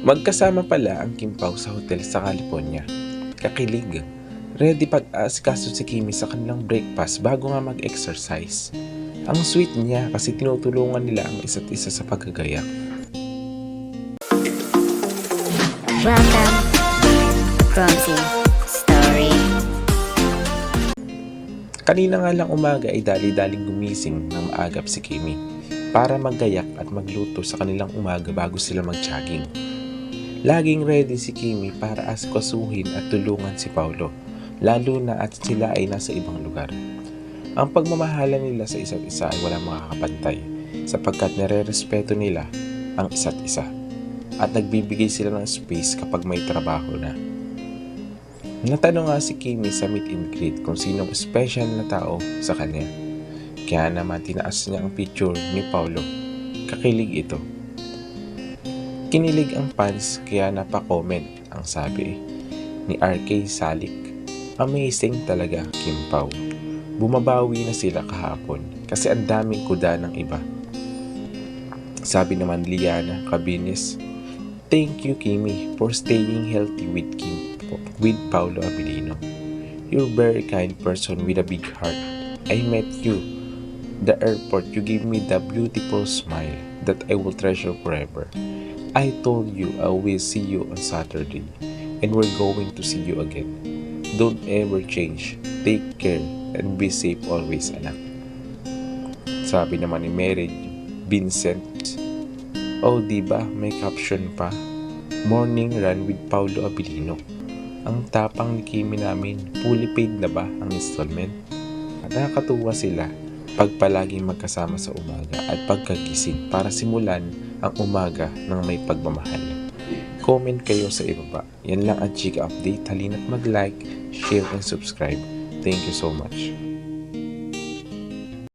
Magkasama pala ang Kim Pao sa hotel sa California. Kakilig. Ready pag-aasikaso si Kimi sa kanilang breakfast bago nga mag-exercise. Ang sweet niya kasi tinutulungan nila ang isa't isa sa. Welcome, Story. Kanina nga lang umaga ay dali-daling gumising ng maagap si Kimi para maggayak at magluto sa kanilang umaga bago sila mag-jogging. Laging ready si Kimi para asikasuhin at tulungan si Paulo, lalo na at sila ay nasa ibang lugar. Ang pagmamahalan nila sa isa't isa ay walang makakapantay sapagkat nare-respeto nila ang isa't isa at nagbibigay sila ng space kapag may trabaho na. Natanong nga si Kimi sa meet and greet kung sinong special na tao sa kanya. Kaya naman tinaas niya ang picture ni Paulo. Kakilig ito. Kinilig ang fans kaya napa-comment ang sabi ni RK Salik. Amazing talaga Kim Pao. Bumabawi na sila kahapon kasi ang daming kuda ng iba. Sabi naman Liana Cabines, Thank you Kimi for staying healthy with Kim with Paulo Abilino. You're very kind person with a big heart. I met you. The airport, you gave me the beautiful smile that I will treasure forever. I told you I will see you on Saturday and we're going to see you again. Don't ever change. Take care and be safe always, anak. Sabi naman ni Mary Vincent, Oh, di ba may caption pa? Morning run with Paulo Abilino. Ang tapang ni Kimi namin, fully paid na ba ang installment? At nakakatuwa sila pag palaging magkasama sa umaga at pagkagising para simulan ang umaga ng may pagmamahal. Comment kayo sa ibaba. Yan lang ang Chika Update. Halina't mag-like, share, and subscribe. Thank you so much.